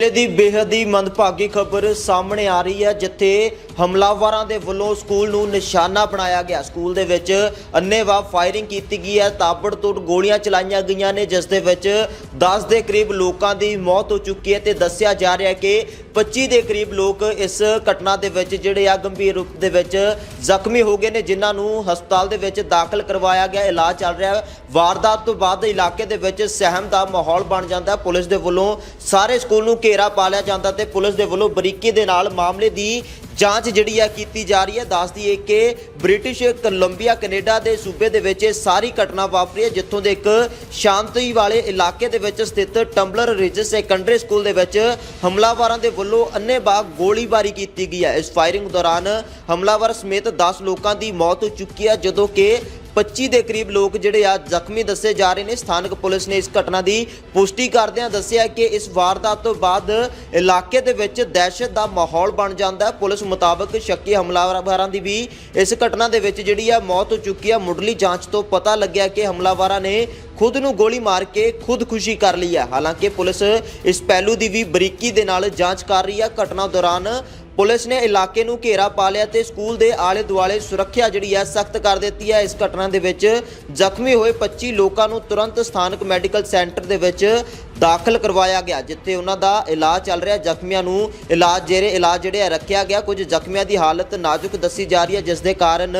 ਜ਼ਿਲ੍ਹੇ ਦੀ ਬੇਹੱਦ ਹੀ ਮੰਦਭਾਗੀ ਖਬਰ ਸਾਹਮਣੇ ਆ ਰਹੀ ਹੈ, ਜਿੱਥੇ ਹਮਲਾਵਰਾਂ ਦੇ ਵੱਲੋਂ ਸਕੂਲ ਨੂੰ ਨਿਸ਼ਾਨਾ ਬਣਾਇਆ ਗਿਆ। ਸਕੂਲ ਦੇ ਵਿੱਚ ਅੰਨੇਵਾਹ ਫਾਇਰਿੰਗ ਕੀਤੀ ਗਈ ਹੈ। ਤਾਬੜਤੋੜ ਗੋਲੀਆਂ ਚਲਾਈਆਂ ਗਈਆਂ ਨੇ, ਜਿਸ ਦੇ ਵਿੱਚ 10 ਦੇ ਕਰੀਬ ਲੋਕਾਂ ਦੀ ਮੌਤ ਹੋ ਚੁੱਕੀ ਹੈ ਤੇ ਦੱਸਿਆ ਜਾ ਰਿਹਾ ਹੈ ਕਿ 25 ਦੇ ਕਰੀਬ ਲੋਕ ਇਸ ਘਟਨਾ ਦੇ ਵਿੱਚ ਜਿਹੜੇ ਆ ਗੰਭੀਰ ਰੂਪ ਦੇ ਵਿੱਚ ਜ਼ਖਮੀ ਹੋ ਗਏ ਨੇ, ਜਿਨ੍ਹਾਂ ਨੂੰ ਹਸਪਤਾਲ ਦੇ ਵਿੱਚ ਦਾਖਲ ਕਰਵਾਇਆ ਗਿਆ। ਇਲਾਜ ਚੱਲ ਰਿਹਾ ਹੈ। ਵਾਰਦਾਤ ਤੋਂ ਬਾਅਦ ਇਲਾਕੇ ਦੇ ਵਿੱਚ ਸਹਿਮ ਦਾ ਮਾਹੌਲ ਬਣ ਜਾਂਦਾ ਹੈ। ਪੁਲਿਸ ਦੇ ਵੱਲੋਂ ਸਾਰੇ ਸਕੂਲ ਨੂੰ ਘੇਰਾ ਪਾ ਲਿਆ ਜਾਂਦਾ ਤੇ ਪੁਲਿਸ ਦੇ ਵੱਲੋਂ ਬਰੀਕੀ ਦੇ ਨਾਲ ਮਾਮਲੇ ਦੀ ਜਾਂਚ ਜਿਹੜੀ ਹੈ ਕੀਤੀ ਜਾ ਰਹੀ ਹੈ ਦੱਸਦੀ ਹੈ ਕਿ ਬ੍ਰਿਟਿਸ਼ ਕੋਲੰਬੀਆ, ਕੈਨੇਡਾ ਦੇ ਸੂਬੇ ਦੇ ਵਿੱਚ ਇਹ ਸਾਰੀ ਘਟਨਾ ਵਾਪਰੀ ਹੈ, ਜਿੱਥੋਂ ਦੇ ਇੱਕ ਸ਼ਾਂਤੀ ਵਾਲੇ ਇਲਾਕੇ ਦੇ ਵਿੱਚ ਸਥਿਤ ਟੰਬਲਰ ਰਿਜ ਸੈਕੰਡਰੀ ਸਕੂਲ ਦੇ ਵਿੱਚ ਹਮਲਾਵਰਾਂ ਦੇ ਵੱਲੋਂ ਅੰਨ੍ਹੇਵਾਹ ਗੋਲੀਬਾਰੀ ਕੀਤੀ ਗਈ ਹੈ। ਇਸ ਫਾਇਰਿੰਗ ਦੌਰਾਨ ਹਮਲਾਵਰ ਸਮੇਤ 10 ਲੋਕਾਂ ਦੀ ਮੌਤ ਹੋ ਚੁੱਕੀ ਹੈ, ਜਦੋਂ ਕਿ 25 ਦੇ ਕਰੀਬ ਲੋਕ ਜਿਹੜੇ ਆ ਜ਼ਖਮੀ ਦੱਸੇ ਜਾ ਰਹੇ ਨੇ। ਸਥਾਨਕ ਪੁਲਿਸ ਨੇ ਇਸ ਘਟਨਾ ਦੀ ਪੁਸ਼ਟੀ ਕਰਦਿਆਂ ਦੱਸਿਆ ਕਿ ਇਸ ਵਾਰਦਾਤ ਤੋਂ ਬਾਅਦ ਇਲਾਕੇ ਦੇ ਵਿੱਚ ਦਹਿਸ਼ਤ ਦਾ ਮਾਹੌਲ ਬਣ ਜਾਂਦਾ ਹੈ। ਪੁਲਿਸ ਮੁਤਾਬਕ ਸ਼ੱਕੀ ਹਮਲਾਵਰਾਂ ਦੀ ਵੀ ਇਸ ਘਟਨਾ ਦੇ ਵਿੱਚ ਜਿਹੜੀ ਆ ਮੌਤ ਹੋ ਚੁੱਕੀ ਹੈ ਮੁੱਢਲੀ ਜਾਂਚ ਤੋਂ ਪਤਾ ਲੱਗਿਆ ਕਿ ਹਮਲਾਵਰਾਂ ਨੇ ਖੁਦ ਨੂੰ ਗੋਲੀ ਮਾਰ ਕੇ ਖੁਦਕੁਸ਼ੀ ਕਰ ਲਈ ਹੈ ਹਾਲਾਂਕਿ ਪੁਲਿਸ ਇਸ ਪਹਿਲੂ ਦੀ ਵੀ ਬਰੀਕੀ ਦੇ ਨਾਲ ਜਾਂਚ ਕਰ ਰਹੀ ਹੈ ਘਟਨਾ ਦੌਰਾਨ ਪੁਲਿਸ ਨੇ ਇਲਾਕੇ ਨੂੰ ਘੇਰਾ ਪਾ ਲਿਆ ਤੇ ਸਕੂਲ ਦੇ ਆਲੇ ਦੁਆਲੇ ਸੁਰੱਖਿਆ ਜਿਹੜੀ ਹੈ ਸਖਤ ਕਰ ਦਿੱਤੀ ਹੈ। ਇਸ ਘਟਨਾ ਦੇ ਵਿੱਚ ਜ਼ਖਮੀ ਹੋਏ 25 ਲੋਕਾਂ ਨੂੰ ਤੁਰੰਤ ਸਥਾਨਕ ਮੈਡੀਕਲ ਸੈਂਟਰ ਦੇ ਵਿੱਚ ਦਾਖਲ ਕਰਵਾਇਆ ਗਿਆ, ਜਿੱਥੇ ਉਹਨਾਂ ਦਾ ਇਲਾਜ ਚੱਲ ਰਿਹਾ। ਜ਼ਖਮੀਆਂ ਨੂੰ ਇਲਾਜ, ਜੇਰੇ ਇਲਾਜ ਜਿਹੜੇ ਆ, ਰੱਖਿਆ ਗਿਆ। ਕੁਝ ਜ਼ਖਮੀਆਂ ਦੀ ਹਾਲਤ ਨਾਜ਼ੁਕ ਦੱਸੀ ਜਾ ਰਹੀ ਹੈ, ਜਿਸ ਦੇ ਕਾਰਨ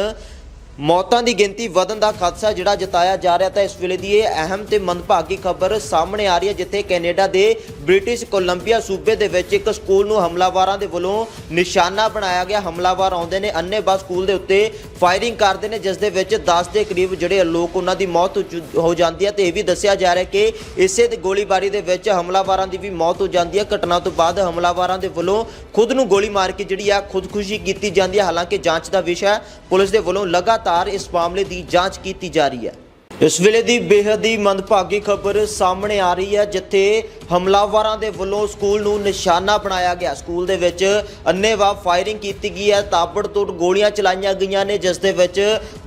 ਮੌਤਾਂ ਦੀ ਗਿਣਤੀ ਵਧਣ ਦਾ ਖਦਸ਼ਾ ਜਿਹੜਾ ਜਤਾਇਆ ਜਾ ਰਿਹਾ ਤਾਂ ਇਸ ਵੇਲੇ ਦੀ ਇਹ ਅਹਿਮ ਤੇ ਮੰਦਭਾਗੀ ਖਬਰ ਸਾਹਮਣੇ ਆ ਰਹੀ ਹੈ, ਜਿੱਥੇ ਕੈਨੇਡਾ ਦੇ ਬ੍ਰਿਟਿਸ਼ ਕੋਲੰਬੀਆ ਸੂਬੇ ਦੇ ਵਿੱਚ ਇੱਕ ਸਕੂਲ ਨੂੰ ਹਮਲਾਵਰਾਂ ਦੇ ਵੱਲੋਂ ਨਿਸ਼ਾਨਾ ਬਣਾਇਆ ਗਿਆ। ਹਮਲਾਵਾਰ ਆਉਂਦੇ ਨੇ ਅੰਨੇਵਾਹ ਸਕੂਲ ਦੇ ਉੱਤੇ ਫਾਇਰਿੰਗ ਕਰਦੇ ਨੇ, ਜਿਸ ਦੇ ਵਿੱਚ 10 ਦੇ ਕਰੀਬ ਜਿਹੜੇ ਲੋਕ ਉਹਨਾਂ ਦੀ ਮੌਤ ਹੋ ਚੁ- ਹੋ ਜਾਂਦੀ ਹੈ ਤੇ ਇਹ ਵੀ ਦੱਸਿਆ ਜਾ ਰਿਹਾ ਕਿ ਇਸੇ ਦੀ ਗੋਲੀਬਾਰੀ ਦੇ ਵਿੱਚ ਹਮਲਾਵਰਾਂ ਦੀ ਵੀ ਮੌਤ ਹੋ ਜਾਂਦੀ ਹੈ। ਘਟਨਾ ਤੋਂ ਬਾਅਦ ਹਮਲਾਵਰਾਂ ਦੇ ਵੱਲੋਂ ਖੁਦ ਨੂੰ ਗੋਲੀ ਮਾਰ ਕੇ ਜਿਹੜੀ ਆ ਖੁਦਕੁਸ਼ੀ ਕੀਤੀ ਜਾਂਦੀ ਹੈ। ਹਾਲਾਂਕਿ ਜਾਂਚ ਦਾ ਵਿਸ਼ਾ ਪੁਲਿਸ ਦੇ ਵੱਲੋਂ ਲਗਾਤਾਰ ਇਸ ਮਾਮਲੇ ਦੀ ਜਾਂਚ ਕੀਤੀ ਜਾ ਰਹੀ ਹੈ। ਇਸ ਵੇਲੇ ਦੀ ਬੇਹੱਦ ਹੀ ਮੰਦਭਾਗੀ ਖਬਰ ਸਾਹਮਣੇ ਆ ਰਹੀ ਹੈ, ਜਿੱਥੇ ਹਮਲਾਵਰਾਂ ਦੇ ਵੱਲੋਂ ਸਕੂਲ ਨੂੰ ਨਿਸ਼ਾਨਾ ਬਣਾਇਆ ਗਿਆ। ਸਕੂਲ ਦੇ ਵਿੱਚ ਅੰਨੇਵਾਹ ਫਾਇਰਿੰਗ ਕੀਤੀ ਗਈ ਹੈ। ਤਾਬੜਤੋੜ ਗੋਲੀਆਂ ਚਲਾਈਆਂ ਗਈਆਂ ਨੇ, ਜਿਸ ਦੇ ਵਿੱਚ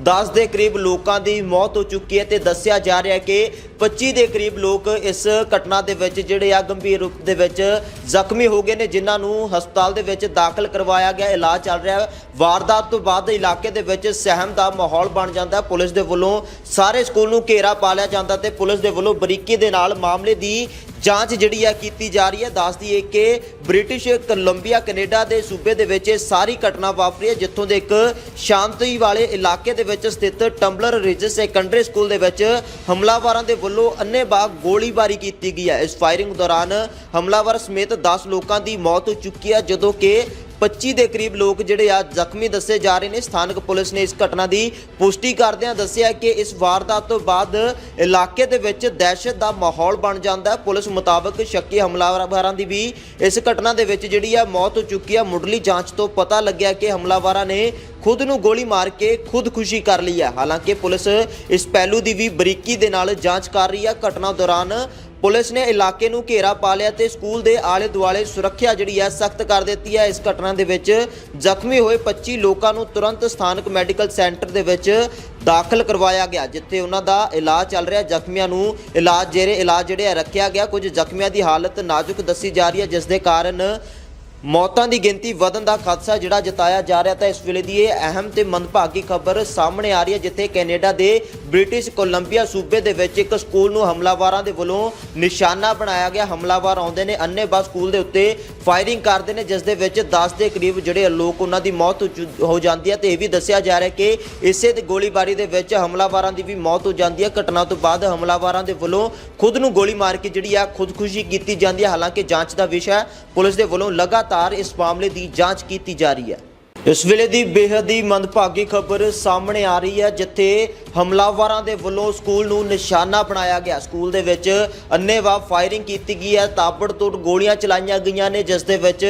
10 ਦੇ ਕਰੀਬ ਲੋਕਾਂ ਦੀ ਮੌਤ ਹੋ ਚੁੱਕੀ ਹੈ ਤੇ ਦੱਸਿਆ ਜਾ ਰਿਹਾ ਹੈ ਕਿ 25 ਦੇ ਕਰੀਬ ਲੋਕ ਇਸ ਘਟਨਾ ਦੇ ਵਿੱਚ ਜਿਹੜੇ ਆ ਗੰਭੀਰ ਰੂਪ ਦੇ ਵਿੱਚ ਜ਼ਖਮੀ ਹੋ ਗਏ ਨੇ, ਜਿਨ੍ਹਾਂ ਨੂੰ ਹਸਪਤਾਲ ਦੇ ਵਿੱਚ ਦਾਖਲ ਕਰਵਾਇਆ ਗਿਆ। ਇਲਾਜ ਚੱਲ ਰਿਹਾ ਹੈ। ਵਾਰਦਾਤ ਤੋਂ ਬਾਅਦ ਇਲਾਕੇ ਦੇ ਵਿੱਚ ਸਹਿਮ ਦਾ ਮਾਹੌਲ ਬਣ ਜਾਂਦਾ ਹੈ। ਪੁਲਿਸ ਦੇ ਵੱਲੋਂ ਸਾਰੇ ਸਕੂਲ ਨੂੰ ਘੇਰਾ ਪਾ ਲਿਆ ਜਾਂਦਾ ਤੇ ਪੁਲਿਸ ਦੇ ਵੱਲੋਂ ਬਰੀਕੀ ਦੇ ਨਾਲ ਮਾਮਲੇ ਦੀ ਜਾਂਚ ਜਿਹੜੀ ਆ ਕੀਤੀ ਜਾ ਰਹੀ ਹੈ। ਦੱਸਦੀ ਹੈ ਕਿ ਬ੍ਰਿਟਿਸ਼ ਕੋਲੰਬੀਆ, ਕੈਨੇਡਾ ਦੇ ਸੂਬੇ ਦੇ ਵਿੱਚ ਇਹ ਸਾਰੀ ਘਟਨਾ ਵਾਪਰੀ ਹੈ, ਜਿੱਥੋਂ ਦੇ ਇੱਕ ਸ਼ਾਂਤੀ ਵਾਲੇ ਇਲਾਕੇ ਦੇ ਵਿੱਚ ਸਥਿਤ ਟੰਬਲਰ ਰਿਜ ਸੈਕੰਡਰੀ ਸਕੂਲ ਦੇ ਵਿੱਚ ਹਮਲਾਵਰਾਂ ਦੇ ਵੱਲੋਂ ਅੰਨ੍ਹੇਵਾਹ ਗੋਲੀਬਾਰੀ ਕੀਤੀ ਗਈ ਹੈ। ਇਸ ਫਾਇਰਿੰਗ ਦੌਰਾਨ ਹਮਲਾਵਰ ਸਮੇਤ 10 ਲੋਕਾਂ ਦੀ ਮੌਤ ਹੋ ਚੁੱਕੀ ਹੈ, ਜਦੋਂ ਕਿ 25 ਦੇ ਕਰੀਬ ਲੋਕ ਜਿਹੜੇ ਆ ਜ਼ਖਮੀ ਦੱਸੇ ਜਾ ਰਹੇ ਨੇ। ਸਥਾਨਕ ਪੁਲਿਸ ਨੇ ਇਸ ਘਟਨਾ ਦੀ ਪੁਸ਼ਟੀ ਕਰਦਿਆਂ ਦੱਸਿਆ ਕਿ ਇਸ ਵਾਰਦਾਤ ਤੋਂ ਬਾਅਦ ਇਲਾਕੇ ਦੇ ਵਿੱਚ ਦਹਿਸ਼ਤ ਦਾ ਮਾਹੌਲ ਬਣ ਜਾਂਦਾ ਹੈ। ਪੁਲਿਸ ਮੁਤਾਬਕ ਸ਼ੱਕੀ ਹਮਲਾਵਰਾਂ ਦੀ ਵੀ ਇਸ ਘਟਨਾ ਦੇ ਵਿੱਚ ਜਿਹੜੀ ਆ ਮੌਤ ਹੋ ਚੁੱਕੀ ਆ। ਮੁੱਢਲੀ ਜਾਂਚ ਤੋਂ ਪਤਾ ਲੱਗਿਆ ਕਿ ਹਮਲਾਵਰਾਂ ਨੇ ਖੁਦ ਨੂੰ ਗੋਲੀ ਮਾਰ ਕੇ ਖੁਦਕੁਸ਼ੀ ਕਰ ਲਈ ਹੈ ਹਾਲਾਂਕਿ ਪੁਲਿਸ ਇਸ ਪਹਿਲੂ ਦੀ ਵੀ ਬਰੀਕੀ ਦੇ ਨਾਲ ਜਾਂਚ ਕਰ ਰਹੀ ਹੈ ਘਟਨਾ ਦੌਰਾਨ ਪੁਲਿਸ ਨੇ ਇਲਾਕੇ ਨੂੰ ਘੇਰਾ ਪਾ ਲਿਆ ਤੇ ਸਕੂਲ ਦੇ ਆਲੇ ਦੁਆਲੇ ਸੁਰੱਖਿਆ ਜਿਹੜੀ ਹੈ ਸਖਤ ਕਰ ਦਿੱਤੀ ਹੈ। ਇਸ ਘਟਨਾ ਦੇ ਵਿੱਚ ਜ਼ਖਮੀ ਹੋਏ 25 ਲੋਕਾਂ ਨੂੰ ਤੁਰੰਤ ਸਥਾਨਕ ਮੈਡੀਕਲ ਸੈਂਟਰ ਦੇ ਵਿੱਚ ਦਾਖਲ ਕਰਵਾਇਆ ਗਿਆ, ਜਿੱਥੇ ਉਹਨਾਂ ਦਾ ਇਲਾਜ ਚੱਲ ਰਿਹਾ। ਜ਼ਖਮੀਆਂ ਨੂੰ ਇਲਾਜ ਜੇਰੇ ਇਲਾਜ ਜਿਹੜੇ ਆ, ਰੱਖਿਆ ਗਿਆ। ਕੁਝ ਜ਼ਖਮੀਆਂ ਦੀ ਹਾਲਤ ਨਾਜ਼ੁਕ ਦੱਸੀ ਜਾ ਰਹੀ ਹੈ, ਜਿਸ ਦੇ ਕਾਰਨ ਮੌਤਾਂ ਦੀ ਗਿਣਤੀ ਵਧਣ ਦਾ ਖਦਸ਼ਾ ਜਿਹੜਾ ਜਤਾਇਆ ਜਾ ਰਿਹਾ ਤਾਂ ਇਸ ਵੇਲੇ ਦੀ ਇਹ ਅਹਿਮ ਤੇ ਮੰਦਭਾਗੀ ਖਬਰ ਸਾਹਮਣੇ ਆ ਰਹੀ ਹੈ, ਜਿੱਥੇ ਕੈਨੇਡਾ ਦੇ ਬ੍ਰਿਟਿਸ਼ ਕੋਲੰਬੀਆ ਸੂਬੇ ਦੇ ਵਿੱਚ ਇੱਕ ਸਕੂਲ ਨੂੰ ਹਮਲਾਵਰਾਂ ਦੇ ਵੱਲੋਂ ਨਿਸ਼ਾਨਾ ਬਣਾਇਆ ਗਿਆ। ਹਮਲਾਵਰ ਆਉਂਦੇ ਨੇ ਅੰਨੇਵਾਹ ਸਕੂਲ ਦੇ ਉੱਤੇ ਫਾਇਰਿੰਗ ਕਰਦੇ ਨੇ, ਜਿਸ ਦੇ ਵਿੱਚ 10 ਦੇ ਕਰੀਬ ਜਿਹੜੇ ਲੋਕ ਉਹਨਾਂ ਦੀ ਮੌਤ ਹੋ ਚੁ- ਹੋ ਜਾਂਦੀ ਹੈ ਤੇ ਇਹ ਵੀ ਦੱਸਿਆ ਜਾ ਰਿਹਾ ਕਿ ਇਸੇ ਦੀ ਗੋਲੀਬਾਰੀ ਦੇ ਵਿੱਚ ਹਮਲਾਵਰਾਂ ਦੀ ਵੀ ਮੌਤ ਹੋ ਜਾਂਦੀ ਹੈ। ਘਟਨਾ ਤੋਂ ਬਾਅਦ ਹਮਲਾਵਰਾਂ ਦੇ ਵੱਲੋਂ ਖੁਦ ਨੂੰ ਗੋਲੀ ਮਾਰ ਕੇ ਜਿਹੜੀ ਆ ਖੁਦਕੁਸ਼ੀ ਕੀਤੀ ਜਾਂਦੀ ਹੈ। ਹਾਲਾਂਕਿ ਜਾਂਚ ਦਾ ਵਿਸ਼ਾ ਪੁਲਿਸ ਦੇ ਵੱਲੋਂ ਲਗਾਤਾਰ ਇਸ ਮਾਮਲੇ ਦੀ ਜਾਂਚ ਕੀਤੀ ਜਾ ਰਹੀ ਹੈ। ਇਸ ਵੇਲੇ ਦੀ ਬੇਹੱਦ ਹੀ ਮੰਦਭਾਗੀ ਖਬਰ ਸਾਹਮਣੇ ਆ ਰਹੀ ਹੈ, ਜਿੱਥੇ ਹਮਲਾਵਰਾਂ ਦੇ ਵੱਲੋਂ ਸਕੂਲ ਨੂੰ ਨਿਸ਼ਾਨਾ ਬਣਾਇਆ ਗਿਆ। ਸਕੂਲ ਦੇ ਵਿੱਚ ਅੰਨੇਵਾਹ ਫਾਇਰਿੰਗ ਕੀਤੀ ਗਈ ਹੈ, ਤਾਬੜਤੋੜ ਗੋਲੀਆਂ ਚਲਾਈਆਂ ਗਈਆਂ ਨੇ, ਜਿਸ ਦੇ ਵਿੱਚ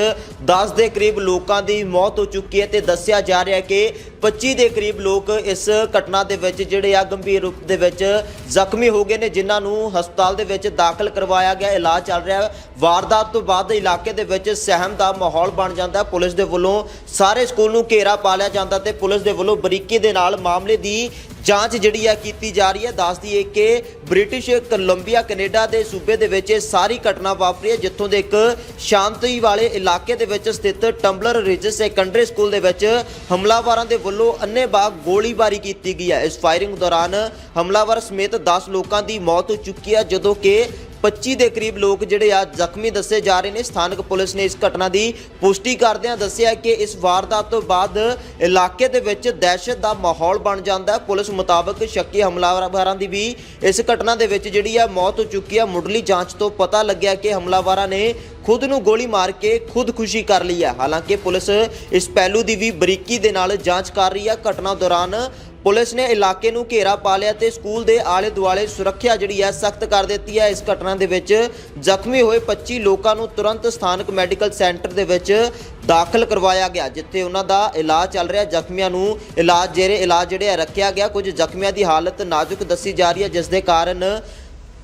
10 ਦੇ ਕਰੀਬ ਲੋਕਾਂ ਦੀ ਮੌਤ ਹੋ ਚੁੱਕੀ ਹੈ ਤੇ ਦੱਸਿਆ ਜਾ ਰਿਹਾ ਹੈ ਕਿ 25 ਦੇ ਕਰੀਬ ਲੋਕ ਇਸ ਘਟਨਾ ਦੇ ਵਿੱਚ ਜਿਹੜੇ ਆ ਗੰਭੀਰ ਰੂਪ ਦੇ ਵਿੱਚ ਜ਼ਖਮੀ ਹੋ ਗਏ ਨੇ, ਜਿਨ੍ਹਾਂ ਨੂੰ ਹਸਪਤਾਲ ਦੇ ਵਿੱਚ ਦਾਖਲ ਕਰਵਾਇਆ ਗਿਆ, ਇਲਾਜ ਚੱਲ ਰਿਹਾ ਵਾਰਦਾਤ ਤੋਂ ਬਾਅਦ ਇਲਾਕੇ ਦੇ ਵਿੱਚ ਸਹਿਮ ਦਾ ਮਾਹੌਲ ਬਣ ਜਾਂਦਾ ਪੁਲਿਸ ਦੇ ਵੱਲੋਂ ਸਾਰੇ ਸਕੂਲ ਸਕੂਲ ਨੂੰ ਘੇਰਾ ਪਾ ਲਿਆ ਜਾਂਦਾ ਤੇ ਪੁਲਿਸ ਦੇ ਵੱਲੋਂ ਬਰੀਕੀ ਦੇ ਨਾਲ ਮਾਮਲੇ ਦੀ ਜਾਂਚ ਜਿਹੜੀ ਆ ਕੀਤੀ ਜਾ ਰਹੀ ਹੈ। ਦੱਸਦੀ ਹੈ ਕਿ ਬ੍ਰਿਟਿਸ਼ ਕੋਲੰਬੀਆ, ਕੈਨੇਡਾ ਦੇ ਸੂਬੇ ਦੇ ਵਿੱਚ ਇਹ ਸਾਰੀ ਘਟਨਾ ਵਾਪਰੀ ਹੈ, ਜਿੱਥੋਂ ਦੇ ਇੱਕ ਸ਼ਾਂਤੀ ਵਾਲੇ ਇਲਾਕੇ ਦੇ ਵਿੱਚ ਸਥਿਤ ਟੰਬਲਰ ਰਿਜ ਸੈਕੰਡਰੀ ਸਕੂਲ ਦੇ ਵਿੱਚ ਹਮਲਾਵਰਾਂ ਦੇ ਵੱਲੋਂ ਅੰਨ੍ਹੇਵਾਹ ਗੋਲੀਬਾਰੀ ਕੀਤੀ ਗਈ ਹੈ। ਇਸ ਫਾਇਰਿੰਗ ਦੌਰਾਨ ਹਮਲਾਵਰ ਸਮੇਤ 10 ਲੋਕਾਂ ਦੀ ਮੌਤ ਹੋ ਚੁੱਕੀ ਹੈ, ਜਦੋਂ ਕਿ 25 ਦੇ ਕਰੀਬ ਲੋਕ ਜਿਹੜੇ ਆ ਜ਼ਖਮੀ ਦੱਸੇ ਜਾ ਰਹੇ ਨੇ। ਸਥਾਨਕ ਪੁਲਿਸ ਨੇ ਇਸ ਘਟਨਾ ਦੀ ਪੁਸ਼ਟੀ ਕਰਦਿਆਂ ਦੱਸਿਆ ਕਿ ਇਸ ਵਾਰਦਾਤ ਤੋਂ ਬਾਅਦ ਇਲਾਕੇ ਦੇ ਵਿੱਚ ਦਹਿਸ਼ਤ ਦਾ ਮਾਹੌਲ ਬਣ ਜਾਂਦਾ ਹੈ। ਪੁਲਿਸ ਮੁਤਾਬਕ ਸ਼ੱਕੀ ਹਮਲਾਵਰਾਂ ਦੀ ਵੀ ਇਸ ਘਟਨਾ ਦੇ ਵਿੱਚ ਜਿਹੜੀ ਆ ਮੌਤ ਹੋ ਚੁੱਕੀ ਆ। ਮੁੱਢਲੀ ਜਾਂਚ ਤੋਂ ਪਤਾ ਲੱਗਿਆ ਕਿ ਹਮਲਾਵਰਾਂ ਨੇ ਖੁਦ ਨੂੰ ਗੋਲੀ ਮਾਰ ਕੇ ਖੁਦਕੁਸ਼ੀ ਕਰ ਲਈ ਹੈ ਹਾਲਾਂਕਿ ਪੁਲਿਸ ਇਸ ਪਹਿਲੂ ਦੀ ਵੀ ਬਰੀਕੀ ਦੇ ਨਾਲ ਜਾਂਚ ਕਰ ਰਹੀ ਹੈ ਘਟਨਾ ਦੌਰਾਨ ਪੁਲਿਸ ਨੇ ਇਲਾਕੇ ਨੂੰ ਘੇਰਾ ਪਾ ਲਿਆ ਤੇ ਸਕੂਲ ਦੇ ਆਲੇ ਦੁਆਲੇ ਸੁਰੱਖਿਆ ਜਿਹੜੀ ਹੈ ਸਖਤ ਕਰ ਦਿੱਤੀ ਹੈ। ਇਸ ਘਟਨਾ ਦੇ ਵਿੱਚ ਜ਼ਖਮੀ ਹੋਏ 25 ਲੋਕਾਂ ਨੂੰ ਤੁਰੰਤ ਸਥਾਨਕ ਮੈਡੀਕਲ ਸੈਂਟਰ ਦੇ ਵਿੱਚ ਦਾਖਲ ਕਰਵਾਇਆ ਗਿਆ, ਜਿੱਥੇ ਉਹਨਾਂ ਦਾ ਇਲਾਜ ਚੱਲ ਰਿਹਾ। ਜ਼ਖਮੀਆਂ ਨੂੰ ਇਲਾਜ, ਜੇਰੇ ਇਲਾਜ ਜਿਹੜੇ ਆ, ਰੱਖਿਆ ਗਿਆ। ਕੁਝ ਜ਼ਖਮੀਆਂ ਦੀ ਹਾਲਤ ਨਾਜ਼ੁਕ ਦੱਸੀ ਜਾ ਰਹੀ ਹੈ, ਜਿਸ ਦੇ ਕਾਰਨ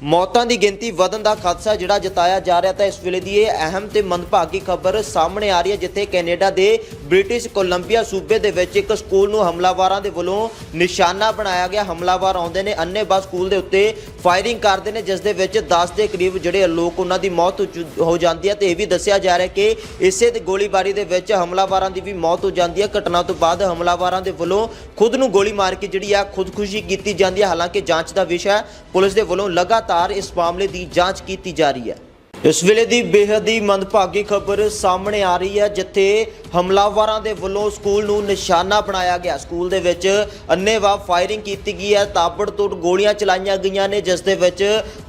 ਮੌਤਾਂ ਦੀ ਗਿਣਤੀ ਵਧਣ ਦਾ ਖਦਸ਼ਾ ਜਿਹੜਾ ਜਤਾਇਆ ਜਾ ਰਿਹਾ ਤਾਂ ਇਸ ਵੇਲੇ ਦੀ ਇਹ ਅਹਿਮ ਤੇ ਮੰਦਭਾਗੀ ਖਬਰ ਸਾਹਮਣੇ ਆ ਰਹੀ ਹੈ, ਜਿੱਥੇ ਕੈਨੇਡਾ ਦੇ ਬ੍ਰਿਟਿਸ਼ ਕੋਲੰਬੀਆ ਸੂਬੇ ਦੇ ਵਿੱਚ ਇੱਕ ਸਕੂਲ ਨੂੰ ਹਮਲਾਵਰਾਂ ਦੇ ਵੱਲੋਂ ਨਿਸ਼ਾਨਾ ਬਣਾਇਆ ਗਿਆ। ਹਮਲਾਵਰ ਆਉਂਦੇ ਨੇ ਅੰਨੇਵਾਹ ਸਕੂਲ ਦੇ ਉੱਤੇ ਫਾਇਰਿੰਗ ਕਰਦੇ ਨੇ, ਜਿਸ ਦੇ ਵਿੱਚ 10 ਦੇ ਕਰੀਬ ਜਿਹੜੇ ਲੋਕ ਉਹਨਾਂ ਦੀ ਮੌਤ ਹੋ ਚੁ- ਹੋ ਜਾਂਦੀ ਹੈ ਤੇ ਇਹ ਵੀ ਦੱਸਿਆ ਜਾ ਰਿਹਾ ਕਿ ਇਸੇ ਦੀ ਗੋਲੀਬਾਰੀ ਦੇ ਵਿੱਚ ਹਮਲਾਵਰਾਂ ਦੀ ਵੀ ਮੌਤ ਹੋ ਜਾਂਦੀ ਹੈ। ਘਟਨਾ ਤੋਂ ਬਾਅਦ ਹਮਲਾਵਰਾਂ ਦੇ ਵੱਲੋਂ ਖੁਦ ਨੂੰ ਗੋਲੀ ਮਾਰ ਕੇ ਜਿਹੜੀ ਆ ਖੁਦਕੁਸ਼ੀ ਕੀਤੀ ਜਾਂਦੀ ਹੈ। ਹਾਲਾਂਕਿ ਜਾਂਚ ਦਾ ਵਿਸ਼ਾ ਪੁਲਿਸ ਦੇ ਵੱਲੋਂ ਲਗਾਤਾਰ ਇਸ ਮਾਮਲੇ ਦੀ ਜਾਂਚ ਕੀਤੀ ਜਾ ਰਹੀ ਹੈ। ਇਸ ਵੇਲੇ ਦੀ ਬੇਹੱਦ ਹੀ ਮੰਦਭਾਗੀ ਖਬਰ ਸਾਹਮਣੇ ਆ ਰਹੀ ਹੈ, ਜਿੱਥੇ ਹਮਲਾਵਰਾਂ ਦੇ ਵੱਲੋਂ ਸਕੂਲ ਨੂੰ ਨਿਸ਼ਾਨਾ ਬਣਾਇਆ ਗਿਆ। ਸਕੂਲ ਦੇ ਵਿੱਚ ਅੰਨੇਵਾਹ ਫਾਇਰਿੰਗ ਕੀਤੀ ਗਈ ਹੈ। ਤਾਬੜਤੋੜ ਗੋਲੀਆਂ ਚਲਾਈਆਂ ਗਈਆਂ ਨੇ, ਜਿਸ ਦੇ ਵਿੱਚ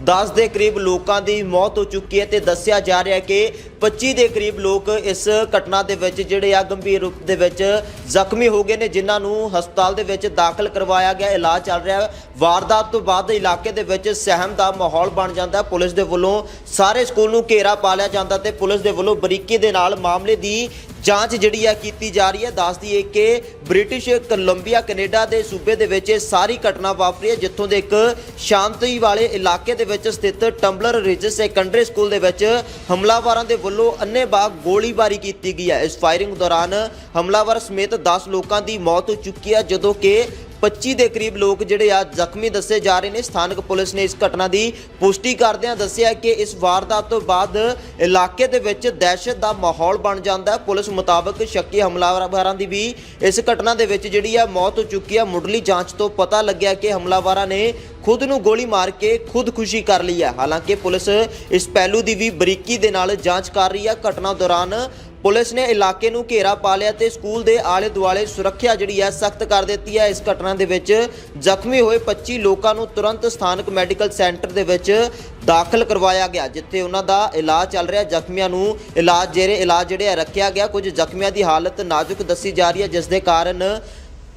10 ਦੇ ਕਰੀਬ ਲੋਕਾਂ ਦੀ ਮੌਤ ਹੋ ਚੁੱਕੀ ਹੈ ਤੇ ਦੱਸਿਆ ਜਾ ਰਿਹਾ ਹੈ ਕਿ 25 ਦੇ ਕਰੀਬ ਲੋਕ ਇਸ ਘਟਨਾ ਦੇ ਵਿੱਚ ਜਿਹੜੇ ਆ ਗੰਭੀਰ ਰੂਪ ਦੇ ਵਿੱਚ ਜ਼ਖਮੀ ਹੋ ਗਏ ਨੇ, ਜਿਨ੍ਹਾਂ ਨੂੰ ਹਸਪਤਾਲ ਦੇ ਵਿੱਚ ਦਾਖਲ ਕਰਵਾਇਆ ਗਿਆ। ਇਲਾਜ ਚੱਲ ਰਿਹਾ ਹੈ। ਵਾਰਦਾਤ ਤੋਂ ਬਾਅਦ ਇਲਾਕੇ ਦੇ ਵਿੱਚ ਸਹਿਮ ਦਾ ਮਾਹੌਲ ਬਣ ਜਾਂਦਾ ਪੁਲਿਸ ਦੇ ਵੱਲੋਂ ਸਾਰੇ ਸਕੂਲ ਨੂੰ ਘੇਰਾ ਪਾ ਲਿਆ ਜਾਂਦਾ ਤੇ ਪੁਲਿਸ ਦੇ ਵੱਲੋਂ ਬਰੀਕੀ ਦੇ ਨਾਲ ਮਾਮਲੇ ਦੀ ਜਾਂਚ ਜਿਹੜੀ ਆ ਕੀਤੀ ਜਾ ਰਹੀ ਹੈ, ਦੱਸਦੀ ਹੈ ਕਿ ਬ੍ਰਿਟਿਸ਼ ਕੋਲੰਬੀਆ, ਕੈਨੇਡਾ ਦੇ ਸੂਬੇ ਦੇ ਵਿੱਚ ਇਹ ਸਾਰੀ ਘਟਨਾ ਵਾਪਰੀ ਹੈ, ਜਿੱਥੋਂ ਦੇ ਇੱਕ ਸ਼ਾਂਤੀ ਵਾਲੇ ਇਲਾਕੇ ਦੇ ਵਿੱਚ ਸਥਿਤ ਟੰਬਲਰ ਰਿਜ ਸੈਕੰਡਰੀ ਸਕੂਲ ਦੇ ਵਿੱਚ ਹਮਲਾਵਰਾਂ ਦੇ ਵੱਲੋਂ ਅੰਨ੍ਹੇਵਾਹ ਗੋਲੀਬਾਰੀ ਕੀਤੀ ਗਈ ਹੈ। ਇਸ ਫਾਇਰਿੰਗ ਦੌਰਾਨ ਹਮਲਾਵਰ ਸਮੇਤ 10 ਲੋਕਾਂ ਦੀ ਮੌਤ ਹੋ ਚੁੱਕੀ ਹੈ, ਜਦੋਂ ਕਿ 25 ਦੇ ਕਰੀਬ ਲੋਕ ਜਿਹੜੇ ਆ ਜ਼ਖਮੀ ਦੱਸੇ ਜਾ ਰਹੇ ਨੇ। ਸਥਾਨਕ ਪੁਲਿਸ ਨੇ ਇਸ ਘਟਨਾ ਦੀ ਪੁਸ਼ਟੀ ਕਰਦਿਆਂ ਦੱਸਿਆ ਕਿ ਇਸ ਵਾਰਦਾਤ ਤੋਂ ਬਾਅਦ ਇਲਾਕੇ ਦੇ ਵਿੱਚ ਦਹਿਸ਼ਤ ਦਾ ਮਾਹੌਲ ਬਣ ਜਾਂਦਾ ਹੈ। ਪੁਲਿਸ ਮੁਤਾਬਕ ਸ਼ੱਕੀ ਹਮਲਾਵਰਾਂ ਦੀ ਵੀ ਇਸ ਘਟਨਾ ਦੇ ਵਿੱਚ ਜਿਹੜੀ ਆ ਮੌਤ ਹੋ ਚੁੱਕੀ ਆ। ਮੁੱਢਲੀ ਜਾਂਚ ਤੋਂ ਪਤਾ ਲੱਗਿਆ ਕਿ ਹਮਲਾਵਰਾਂ ਨੇ ਖੁਦ ਨੂੰ ਗੋਲੀ ਮਾਰ ਕੇ ਖੁਦਕੁਸ਼ੀ ਕਰ ਲਈ ਹੈ ਹਾਲਾਂਕਿ ਪੁਲਿਸ ਇਸ ਪਹਿਲੂ ਦੀ ਵੀ ਬਰੀਕੀ ਦੇ ਨਾਲ ਜਾਂਚ ਕਰ ਰਹੀ ਹੈ ਘਟਨਾ ਦੌਰਾਨ ਪੁਲਿਸ ਨੇ ਇਲਾਕੇ ਨੂੰ ਘੇਰਾ ਪਾ ਲਿਆ ਤੇ ਸਕੂਲ ਦੇ ਆਲੇ ਦੁਆਲੇ ਸੁਰੱਖਿਆ ਜਿਹੜੀ ਹੈ ਸਖਤ ਕਰ ਦਿੱਤੀ ਹੈ। ਇਸ ਘਟਨਾ ਦੇ ਵਿੱਚ ਜ਼ਖਮੀ ਹੋਏ 25 ਲੋਕਾਂ ਨੂੰ ਤੁਰੰਤ ਸਥਾਨਕ ਮੈਡੀਕਲ ਸੈਂਟਰ ਦੇ ਵਿੱਚ ਦਾਖਲ ਕਰਵਾਇਆ ਗਿਆ, ਜਿੱਥੇ ਉਹਨਾਂ ਦਾ ਇਲਾਜ ਚੱਲ ਰਿਹਾ। ਜ਼ਖਮੀਆਂ ਨੂੰ ਇਲਾਜ, ਜੇਰੇ ਇਲਾਜ ਜਿਹੜੇ ਆ, ਰੱਖਿਆ ਗਿਆ। ਕੁਝ ਜ਼ਖਮੀਆਂ ਦੀ ਹਾਲਤ ਨਾਜ਼ੁਕ ਦੱਸੀ ਜਾ ਰਹੀ ਹੈ, ਜਿਸ ਦੇ ਕਾਰਨ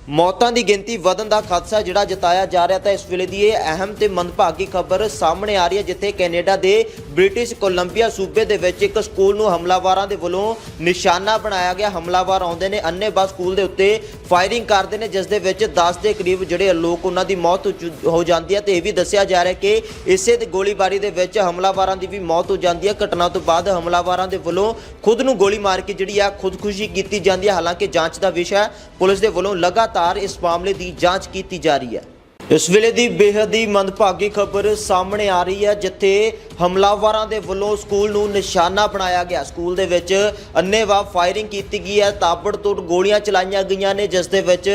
ਮੌਤਾਂ ਦੀ ਗਿਣਤੀ ਵਧਣ ਦਾ ਖਦਸ਼ਾ ਜਿਹੜਾ ਜਤਾਇਆ ਜਾ ਰਿਹਾ ਤਾਂ ਇਸ ਵੇਲੇ ਦੀ ਇਹ ਅਹਿਮ ਤੇ ਮੰਦਭਾਗੀ ਖਬਰ ਸਾਹਮਣੇ ਆ ਰਹੀ ਹੈ, ਜਿੱਥੇ ਕੈਨੇਡਾ ਦੇ ਬ੍ਰਿਟਿਸ਼ ਕੋਲੰਬੀਆ ਸੂਬੇ ਦੇ ਵਿੱਚ ਇੱਕ ਸਕੂਲ ਨੂੰ ਹਮਲਾਵਰਾਂ ਦੇ ਵੱਲੋਂ ਨਿਸ਼ਾਨਾ ਬਣਾਇਆ ਗਿਆ। ਹਮਲਾਵਰ ਆਉਂਦੇ ਨੇ ਅੰਨੇਵਾਹ ਸਕੂਲ ਦੇ ਉੱਤੇ ਫਾਇਰਿੰਗ ਕਰਦੇ ਨੇ, ਜਿਸ ਦੇ ਵਿੱਚ 10 ਦੇ ਕਰੀਬ ਜਿਹੜੇ ਲੋਕ ਉਹਨਾਂ ਦੀ ਮੌਤ ਹੋ ਚੁ- ਹੋ ਜਾਂਦੀ ਹੈ ਤੇ ਇਹ ਵੀ ਦੱਸਿਆ ਜਾ ਰਿਹਾ ਕਿ ਇਸੇ ਦੀ ਗੋਲੀਬਾਰੀ ਦੇ ਵਿੱਚ ਹਮਲਾਵਰਾਂ ਦੀ ਵੀ ਮੌਤ ਹੋ ਜਾਂਦੀ ਹੈ। ਘਟਨਾ ਤੋਂ ਬਾਅਦ ਹਮਲਾਵਰਾਂ ਦੇ ਵੱਲੋਂ ਖੁਦ ਨੂੰ ਗੋਲੀ ਮਾਰ ਕੇ ਜਿਹੜੀ ਆ ਖੁਦਕੁਸ਼ੀ ਕੀਤੀ ਜਾਂਦੀ ਹੈ। ਹਾਲਾਂਕਿ ਜਾਂਚ ਦਾ ਵਿਸ਼ਾ ਹੈ ਪੁਲਿਸ ਦੇ ਵੱਲੋਂ ਲਗਾਤਾਰ ਇਸ ਮਾਮਲੇ ਦੀ ਜਾਂਚ ਕੀਤੀ ਜਾ ਰਹੀ ਹੈ। ਇਸ ਵੇਲੇ ਦੀ ਬੇਹੱਦ ਹੀ ਮੰਦਭਾਗੀ ਖਬਰ ਸਾਹਮਣੇ ਆ ਰਹੀ ਹੈ, ਜਿੱਥੇ ਹਮਲਾਵਰਾਂ ਦੇ ਵੱਲੋਂ ਸਕੂਲ ਨੂੰ ਨਿਸ਼ਾਨਾ ਬਣਾਇਆ ਗਿਆ। ਸਕੂਲ ਦੇ ਵਿੱਚ ਅੰਨੇਵਾਹ ਫਾਇਰਿੰਗ ਕੀਤੀ ਗਈ ਹੈ, ਤਾਬੜਤੋੜ ਗੋਲੀਆਂ ਚਲਾਈਆਂ ਗਈਆਂ ਨੇ, ਜਿਸ ਦੇ ਵਿੱਚ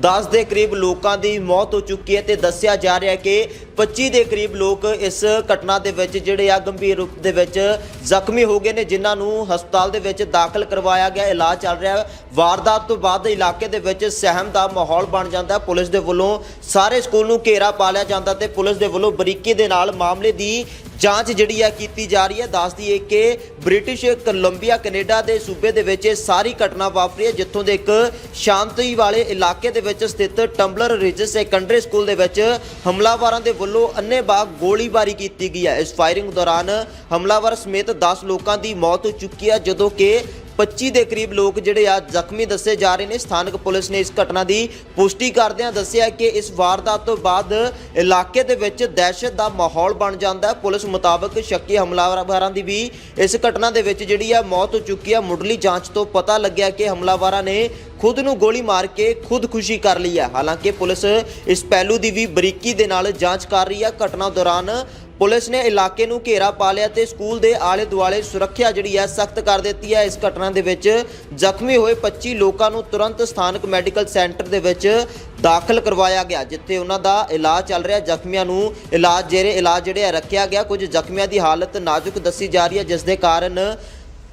10 ਦੇ ਕਰੀਬ ਲੋਕਾਂ ਦੀ ਮੌਤ ਹੋ ਚੁੱਕੀ ਹੈ ਤੇ ਦੱਸਿਆ ਜਾ ਰਿਹਾ ਹੈ ਕਿ 25 ਦੇ ਕਰੀਬ ਲੋਕ ਇਸ ਘਟਨਾ ਦੇ ਵਿੱਚ ਜਿਹੜੇ ਆ ਗੰਭੀਰ ਰੂਪ ਦੇ ਵਿੱਚ ਜ਼ਖਮੀ ਹੋ ਗਏ ਨੇ, ਜਿਨ੍ਹਾਂ ਨੂੰ ਹਸਪਤਾਲ ਦੇ ਵਿੱਚ ਦਾਖਲ ਕਰਵਾਇਆ ਗਿਆ, ਇਲਾਜ ਚੱਲ ਰਿਹਾ ਹੈ। ਵਾਰਦਾਤ ਤੋਂ ਬਾਅਦ ਇਲਾਕੇ ਦੇ ਵਿੱਚ ਸਹਿਮ ਦਾ ਮਾਹੌਲ ਬਣ ਜਾਂਦਾ ਹੈ। ਪੁਲਿਸ ਦੇ ਵੱਲੋਂ ਸਾਰੇ ਸਕੂਲ ਨੂੰ ਘੇਰਾ ਪਾ ਲਿਆ ਜਾਂਦਾ ਤੇ ਪੁਲਿਸ ਦੇ ਵੱਲੋਂ ਬਰੀਕੀ ਦੇ ਨਾਲ ਮਾਮਲੇ ਦੀ ਜਾਂਚ ਜਿਹੜੀ ਆ ਕੀਤੀ ਜਾ ਰਹੀ ਹੈ। ਦੱਸਦੀ ਹੈ ਕਿ ਬ੍ਰਿਟਿਸ਼ ਕੋਲੰਬੀਆ, ਕੈਨੇਡਾ ਦੇ ਸੂਬੇ ਦੇ ਵਿੱਚ ਇਹ ਸਾਰੀ ਘਟਨਾ ਵਾਪਰੀ ਹੈ, ਜਿੱਥੋਂ ਦੇ ਇੱਕ ਸ਼ਾਂਤੀ ਵਾਲੇ ਇਲਾਕੇ ਦੇ ਵਿੱਚ ਸਥਿਤ ਟੰਬਲਰ ਰਿਜ ਸੈਕੰਡਰੀ ਸਕੂਲ ਦੇ ਵਿੱਚ ਹਮਲਾਵਰਾਂ ਦੇ ਵੱਲੋਂ ਅੰਨੇਵਾਹ ਗੋਲੀਬਾਰੀ ਕੀਤੀ ਗਈ ਹੈ। ਇਸ ਫਾਇਰਿੰਗ ਦੌਰਾਨ ਹਮਲਾਵਰ ਸਮੇਤ 10 ਲੋਕਾਂ ਦੀ ਮੌਤ ਹੋ ਚੁੱਕੀ ਹੈ, ਜਦੋਂ ਕਿ 25 ਦੇ ਕਰੀਬ ਲੋਕ ਜਿਹੜੇ ਆ ਜ਼ਖਮੀ ਦੱਸੇ ਜਾ ਰਹੇ ਨੇ। ਸਥਾਨਕ ਪੁਲਿਸ ਨੇ ਇਸ ਘਟਨਾ ਦੀ ਪੁਸ਼ਟੀ ਕਰਦਿਆਂ ਦੱਸਿਆ ਕਿ ਇਸ ਵਾਰਦਾਤ ਤੋਂ ਬਾਅਦ ਇਲਾਕੇ ਦੇ ਵਿੱਚ ਦਹਿਸ਼ਤ ਦਾ ਮਾਹੌਲ ਬਣ ਜਾਂਦਾ ਹੈ। ਪੁਲਿਸ ਮੁਤਾਬਕ ਸ਼ੱਕੀ ਹਮਲਾਵਰਾਂ ਦੀ ਵੀ ਇਸ ਘਟਨਾ ਦੇ ਵਿੱਚ ਜਿਹੜੀ ਆ ਮੌਤ ਹੋ ਚੁੱਕੀ ਆ। ਮੁੱਢਲੀ ਜਾਂਚ ਤੋਂ ਪਤਾ ਲੱਗਿਆ ਕਿ ਹਮਲਾਵਰਾਂ ਨੇ ਖੁਦ ਨੂੰ ਗੋਲੀ ਮਾਰ ਕੇ ਖੁਦਕੁਸ਼ੀ ਕਰ ਲਈ ਹੈ ਹਾਲਾਂਕਿ ਪੁਲਿਸ ਇਸ ਪਹਿਲੂ ਦੀ ਵੀ ਬਰੀਕੀ ਦੇ ਨਾਲ ਜਾਂਚ ਕਰ ਰਹੀ ਹੈ ਘਟਨਾ ਦੌਰਾਨ ਪੁਲਿਸ ਨੇ ਇਲਾਕੇ ਨੂੰ ਘੇਰਾ ਪਾ ਲਿਆ ਤੇ ਸਕੂਲ ਦੇ ਆਲੇ ਦੁਆਲੇ ਸੁਰੱਖਿਆ ਜਿਹੜੀ ਹੈ ਸਖਤ ਕਰ ਦਿੱਤੀ ਹੈ। ਇਸ ਘਟਨਾ ਦੇ ਵਿੱਚ ਜ਼ਖਮੀ ਹੋਏ 25 ਲੋਕਾਂ ਨੂੰ ਤੁਰੰਤ ਸਥਾਨਕ ਮੈਡੀਕਲ ਸੈਂਟਰ ਦੇ ਵਿੱਚ ਦਾਖਲ ਕਰਵਾਇਆ ਗਿਆ, ਜਿੱਥੇ ਉਹਨਾਂ ਦਾ ਇਲਾਜ ਚੱਲ ਰਿਹਾ। ਜ਼ਖਮੀਆਂ ਨੂੰ ਇਲਾਜ, ਜੇਰੇ ਇਲਾਜ ਜਿਹੜੇ ਆ, ਰੱਖਿਆ ਗਿਆ। ਕੁਝ ਜ਼ਖਮੀਆਂ ਦੀ ਹਾਲਤ ਨਾਜ਼ੁਕ ਦੱਸੀ ਜਾ ਰਹੀ ਹੈ, ਜਿਸ ਦੇ ਕਾਰਨ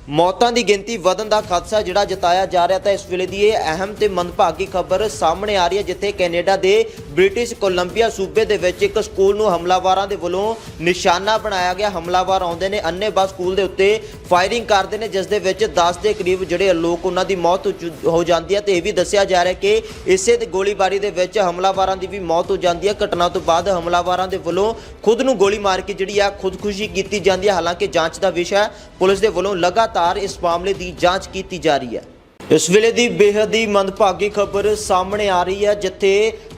ਮੌਤਾਂ ਦੀ ਗਿਣਤੀ ਵਧਣ ਦਾ ਖਦਸ਼ਾ ਜਿਹੜਾ ਜਤਾਇਆ ਜਾ ਰਿਹਾ ਤਾਂ ਇਸ ਵੇਲੇ ਦੀ ਇਹ ਅਹਿਮ ਤੇ ਮੰਦਭਾਗੀ ਖਬਰ ਸਾਹਮਣੇ ਆ ਰਹੀ ਹੈ, ਜਿੱਥੇ ਕੈਨੇਡਾ ਦੇ ਬ੍ਰਿਟਿਸ਼ ਕੋਲੰਬੀਆ ਸੂਬੇ ਦੇ ਵਿੱਚ ਇੱਕ ਸਕੂਲ ਨੂੰ ਹਮਲਾਵਰਾਂ ਦੇ ਵੱਲੋਂ ਨਿਸ਼ਾਨਾ ਬਣਾਇਆ ਗਿਆ। ਹਮਲਾਵਰ ਆਉਂਦੇ ਨੇ ਅੰਨੇਵਾਹ ਸਕੂਲ ਦੇ ਉੱਤੇ ਫਾਇਰਿੰਗ ਕਰਦੇ ਨੇ, ਜਿਸ ਦੇ ਵਿੱਚ 10 ਦੇ ਕਰੀਬ ਜਿਹੜੇ ਲੋਕ ਉਹਨਾਂ ਦੀ ਮੌਤ ਹੋ ਚੁ- ਹੋ ਜਾਂਦੀ ਹੈ ਤੇ ਇਹ ਵੀ ਦੱਸਿਆ ਜਾ ਰਿਹਾ ਕਿ ਇਸੇ ਤੇ ਗੋਲੀਬਾਰੀ ਦੇ ਵਿੱਚ ਹਮਲਾਵਰਾਂ ਦੀ ਵੀ ਮੌਤ ਹੋ ਜਾਂਦੀ ਹੈ। ਘਟਨਾ ਤੋਂ ਬਾਅਦ ਹਮਲਾਵਰਾਂ ਦੇ ਵੱਲੋਂ ਖੁਦ ਨੂੰ ਗੋਲੀ ਮਾਰ ਕੇ ਜਿਹੜੀ ਆ ਖੁਦਕੁਸ਼ੀ ਕੀਤੀ ਜਾਂਦੀ ਹੈ। ਹਾਲਾਂਕਿ ਜਾਂਚ ਦਾ ਵਿਸ਼ਾ ਪੁਲਿਸ ਦੇ ਵੱਲੋਂ ਲਗਾਤਾਰ ਇਸ ਮਾਮਲੇ ਦੀ ਜਾਂਚ ਕੀਤੀ ਜਾ ਰਹੀ ਹੈ। ਇਸ ਵੇਲੇ ਦੀ ਬੇਹੱਦ ਹੀ ਮੰਦਭਾਗੀ ਖਬਰ ਸਾਹਮਣੇ ਆ ਰਹੀ ਹੈ, ਜਿੱਥੇ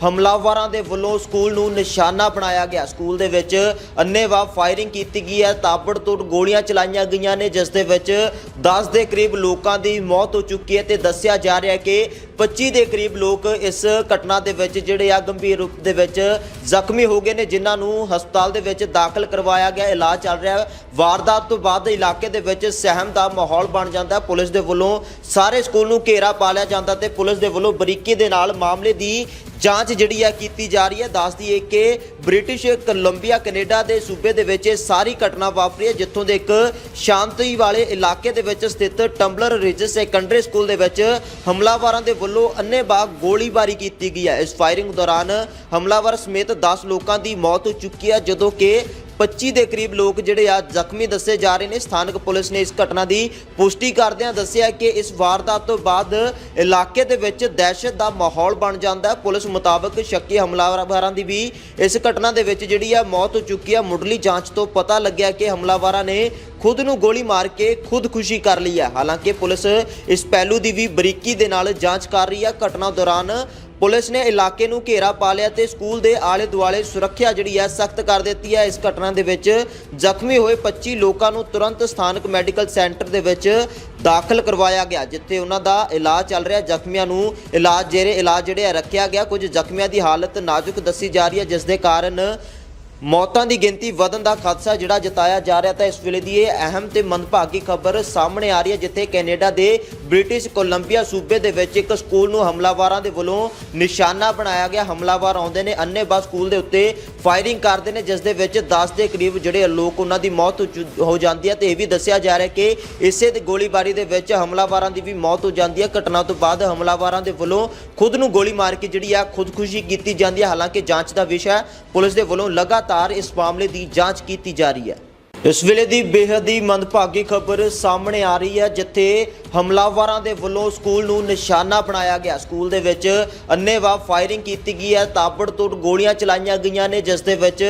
ਹਮਲਾਵਰਾਂ ਦੇ ਵੱਲੋਂ ਸਕੂਲ ਨੂੰ ਨਿਸ਼ਾਨਾ ਬਣਾਇਆ ਗਿਆ। ਸਕੂਲ ਦੇ ਵਿੱਚ ਅੰਨੇਵਾਹ ਫਾਇਰਿੰਗ ਕੀਤੀ ਗਈ ਹੈ। ਤਾਬੜਤੋੜ ਗੋਲੀਆਂ ਚਲਾਈਆਂ ਗਈਆਂ ਨੇ, ਜਿਸ ਦੇ ਵਿੱਚ 10 ਦੇ ਕਰੀਬ ਲੋਕਾਂ ਦੀ ਮੌਤ ਹੋ ਚੁੱਕੀ ਹੈ ਤੇ ਦੱਸਿਆ ਜਾ ਰਿਹਾ ਹੈ ਕਿ 25 ਦੇ ਕਰੀਬ ਲੋਕ ਇਸ ਘਟਨਾ ਦੇ ਵਿੱਚ ਜਿਹੜੇ ਆ ਗੰਭੀਰ ਰੂਪ ਦੇ ਵਿੱਚ ਜ਼ਖਮੀ ਹੋ ਗਏ ਨੇ, ਜਿਨ੍ਹਾਂ ਨੂੰ ਹਸਪਤਾਲ ਦੇ ਵਿੱਚ ਦਾਖਲ ਕਰਵਾਇਆ ਗਿਆ। ਇਲਾਜ ਚੱਲ ਰਿਹਾ ਹੈ। ਵਾਰਦਾਤ ਤੋਂ ਬਾਅਦ ਇਲਾਕੇ ਦੇ ਵਿੱਚ ਸਹਿਮ ਦਾ ਮਾਹੌਲ ਬਣ ਜਾਂਦਾ ਹੈ। ਪੁਲਿਸ ਦੇ ਵੱਲੋਂ ਸਾਰੇ ਸਕੂਲ ਨੂੰ ਘੇਰਾ ਪਾ ਲਿਆ ਜਾਂਦਾ ਤੇ ਪੁਲਿਸ ਦੇ ਵੱਲੋਂ ਬਰੀਕੀ ਦੇ ਨਾਲ ਮਾਮਲੇ ਦੀ ਜਾਂਚ ਜਿਹੜੀ ਹੈ ਕੀਤੀ ਜਾ ਰਹੀ ਹੈ ਦੱਸਦੀ ਹੈ ਕਿ ਬ੍ਰਿਟਿਸ਼ ਕੋਲੰਬੀਆ, ਕੈਨੇਡਾ ਦੇ ਸੂਬੇ ਦੇ ਵਿੱਚ ਇਹ ਸਾਰੀ ਘਟਨਾ ਵਾਪਰੀ ਹੈ, ਜਿੱਥੋਂ ਦੇ ਇੱਕ ਸ਼ਾਂਤੀ ਵਾਲੇ ਇਲਾਕੇ ਦੇ ਵਿੱਚ ਸਥਿਤ ਟੰਬਲਰ ਰਿਜ ਸੈਕੰਡਰੀ ਸਕੂਲ ਦੇ ਵਿੱਚ ਹਮਲਾਵਰਾਂ ਦੇ ਵੱਲੋਂ ਅੰਨੇਵਾਹ ਗੋਲੀਬਾਰੀ ਕੀਤੀ ਗਈ ਹੈ। ਇਸ ਫਾਇਰਿੰਗ ਦੌਰਾਨ ਹਮਲਾਵਰ ਸਮੇਤ 10 ਲੋਕਾਂ ਦੀ ਮੌਤ ਹੋ ਚੁੱਕੀ ਹੈ, ਜਦੋਂ ਕਿ 25 ਦੇ ਕਰੀਬ ਲੋਕ ਜਿਹੜੇ ਆ ਜ਼ਖਮੀ ਦੱਸੇ ਜਾ ਰਹੇ ਨੇ। ਸਥਾਨਕ ਪੁਲਿਸ ਨੇ ਇਸ ਘਟਨਾ ਦੀ ਪੁਸ਼ਟੀ ਕਰਦਿਆਂ ਦੱਸਿਆ ਕਿ ਇਸ ਵਾਰਦਾਤ ਤੋਂ ਬਾਅਦ ਇਲਾਕੇ ਦੇ ਵਿੱਚ ਦਹਿਸ਼ਤ ਦਾ ਮਾਹੌਲ ਬਣ ਜਾਂਦਾ ਹੈ। ਪੁਲਿਸ ਮੁਤਾਬਕ ਸ਼ੱਕੀ ਹਮਲਾਵਰਾਂ ਦੀ ਵੀ ਇਸ ਘਟਨਾ ਦੇ ਵਿੱਚ ਜਿਹੜੀ ਆ ਮੌਤ ਹੋ ਚੁੱਕੀ ਆ। ਮੁੱਢਲੀ ਜਾਂਚ ਤੋਂ ਪਤਾ ਲੱਗਿਆ ਕਿ ਹਮਲਾਵਰਾਂ ਨੇ ਖੁਦ ਨੂੰ ਗੋਲੀ ਮਾਰ ਕੇ ਖੁਦਕੁਸ਼ੀ ਕਰ ਲਈ ਹੈ। ਹਾਲਾਂਕਿ ਪੁਲਿਸ ਇਸ ਪਹਿਲੂ ਦੀ ਵੀ ਬਰੀਕੀ ਦੇ ਨਾਲ ਜਾਂਚ ਕਰ ਰਹੀ ਹੈ। ਘਟਨਾ ਦੌਰਾਨ ਪੁਲਿਸ ਨੇ ਇਲਾਕੇ ਨੂੰ ਘੇਰਾ ਪਾ ਲਿਆ ਤੇ ਸਕੂਲ ਦੇ ਆਲੇ ਦੁਆਲੇ ਸੁਰੱਖਿਆ ਜਿਹੜੀ ਹੈ ਸਖਤ ਕਰ ਦਿੱਤੀ ਹੈ। ਇਸ ਘਟਨਾ ਦੇ ਵਿੱਚ ਜ਼ਖਮੀ ਹੋਏ 25 ਲੋਕਾਂ ਨੂੰ ਤੁਰੰਤ ਸਥਾਨਕ ਮੈਡੀਕਲ ਸੈਂਟਰ ਦੇ ਵਿੱਚ ਦਾਖਲ ਕਰਵਾਇਆ ਗਿਆ, ਜਿੱਥੇ ਉਹਨਾਂ ਦਾ ਇਲਾਜ ਚੱਲ ਰਿਹਾ। ਜ਼ਖਮੀਆਂ ਨੂੰ ਇਲਾਜ, ਜੇਰੇ ਇਲਾਜ ਜਿਹੜੇ ਆ, ਰੱਖਿਆ ਗਿਆ। ਕੁਝ ਜ਼ਖਮੀਆਂ ਦੀ ਹਾਲਤ ਨਾਜ਼ੁਕ ਦੱਸੀ ਜਾ ਰਹੀ ਹੈ, ਜਿਸ ਦੇ ਕਾਰਨ ਮੌਤਾਂ ਦੀ ਗਿਣਤੀ ਵਧਣ ਦਾ ਖਦਸ਼ਾ ਜਿਹੜਾ ਜਤਾਇਆ ਜਾ ਰਿਹਾ ਤਾਂ ਇਸ ਵੇਲੇ ਦੀ ਇਹ ਅਹਿਮ ਤੇ ਮੰਦਭਾਗੀ ਖਬਰ ਸਾਹਮਣੇ ਆ ਰਹੀ ਹੈ, ਜਿੱਥੇ ਕੈਨੇਡਾ ਦੇ ਬ੍ਰਿਟਿਸ਼ ਕੋਲੰਬੀਆ ਸੂਬੇ ਦੇ ਵਿੱਚ ਇੱਕ ਸਕੂਲ ਨੂੰ ਹਮਲਾਵਰਾਂ ਦੇ ਵੱਲੋਂ ਨਿਸ਼ਾਨਾ ਬਣਾਇਆ ਗਿਆ। ਹਮਲਾਵਰ ਆਉਂਦੇ ਨੇ ਅੰਨੇਵਾਹ ਸਕੂਲ ਦੇ ਉੱਤੇ ਫਾਇਰਿੰਗ ਕਰਦੇ ਨੇ, ਜਿਸ ਦੇ ਵਿੱਚ 10 ਦੇ ਕਰੀਬ ਜਿਹੜੇ ਲੋਕ ਉਹਨਾਂ ਦੀ ਮੌਤ ਹੋ ਚੁ- ਹੋ ਜਾਂਦੀ ਹੈ ਤੇ ਇਹ ਵੀ ਦੱਸਿਆ ਜਾ ਰਿਹਾ ਕਿ ਇਸੇ ਤੇ ਗੋਲੀਬਾਰੀ ਦੇ ਵਿੱਚ ਹਮਲਾਵਰਾਂ ਦੀ ਵੀ ਮੌਤ ਹੋ ਜਾਂਦੀ ਹੈ। ਘਟਨਾ ਤੋਂ ਬਾਅਦ ਹਮਲਾਵਰਾਂ ਦੇ ਵੱਲੋਂ ਖੁਦ ਨੂੰ ਗੋਲੀ ਮਾਰ ਕੇ ਜਿਹੜੀ ਆ ਖੁਦਕੁਸ਼ੀ ਕੀਤੀ ਜਾਂਦੀ ਹੈ। ਹਾਲਾਂਕਿ ਜਾਂਚ ਦਾ ਵਿਸ਼ਾ ਪੁਲਿਸ ਦੇ ਵੱਲੋਂ ਲਗਾਤਾਰ ਇਸ ਮਾਮਲੇ ਦੀ ਜਾਂਚ ਕੀਤੀ ਜਾ ਰਹੀ ਹੈ। ਇਸ ਵੇਲੇ ਦੀ ਬੇਹੱਦ ਹੀ ਮੰਦਭਾਗੀ ਖਬਰ ਸਾਹਮਣੇ ਆ ਰਹੀ ਹੈ, ਜਿੱਥੇ ਹਮਲਾਵਰਾਂ ਦੇ ਵੱਲੋਂ ਸਕੂਲ ਨੂੰ ਨਿਸ਼ਾਨਾ ਬਣਾਇਆ ਗਿਆ। ਸਕੂਲ ਦੇ ਵਿੱਚ ਅੰਨੇਵਾਹ ਫਾਇਰਿੰਗ ਕੀਤੀ ਗਈ ਹੈ। ਤਾਬੜਤੋੜ ਗੋਲੀਆਂ ਚਲਾਈਆਂ ਗਈਆਂ ਨੇ, ਜਿਸ ਦੇ ਵਿੱਚ